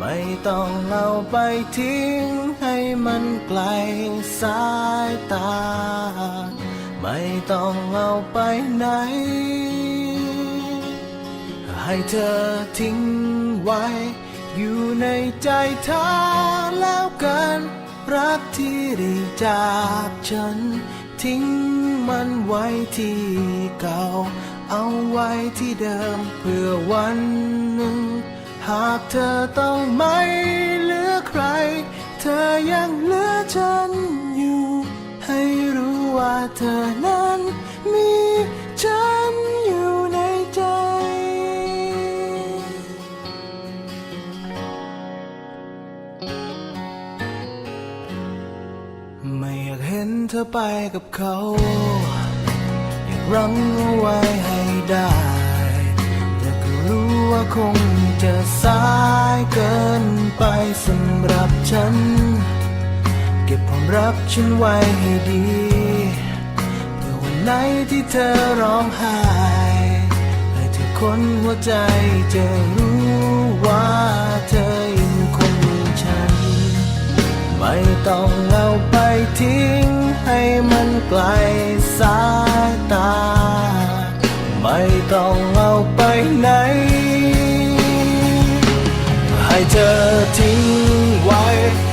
ไม่ต้องเอาไปทิ้งให้มันไกลสายตา ไม่ต้องเอาไปไหน ให้เธอทิ้งไว้ อยู่ในใจเธอแล้วกัน รักที่ได้จากฉัน ทิ้งมันไว้ที่เก่า เอาไว้ที่เดิมเพื่อวันหนึ่งากเธอต้องไม่เหลือใคร เธอยังเหลือฉันอยู่ ให้รู้ว่าเธอนั้นมีฉันอยู่ในใจ ไม่อยากเห็นเธอไปกับเขา อยากรั้งเอาไว้ให้ได้ ว่าคงจะสายเกินไปสำหรับฉัน เก็บความรักฉันไว้ให้ดีเพื่อวันไหนที่เธอร้องไห้ให้ทุกคนหัวใจจะรู้ว่าเธอยังคงมีฉัน ไม่ต้องเอาไปทิ้งให้มันไกลสายตา ไม่ต้องเอาไปไหน เธอทิ้งไว้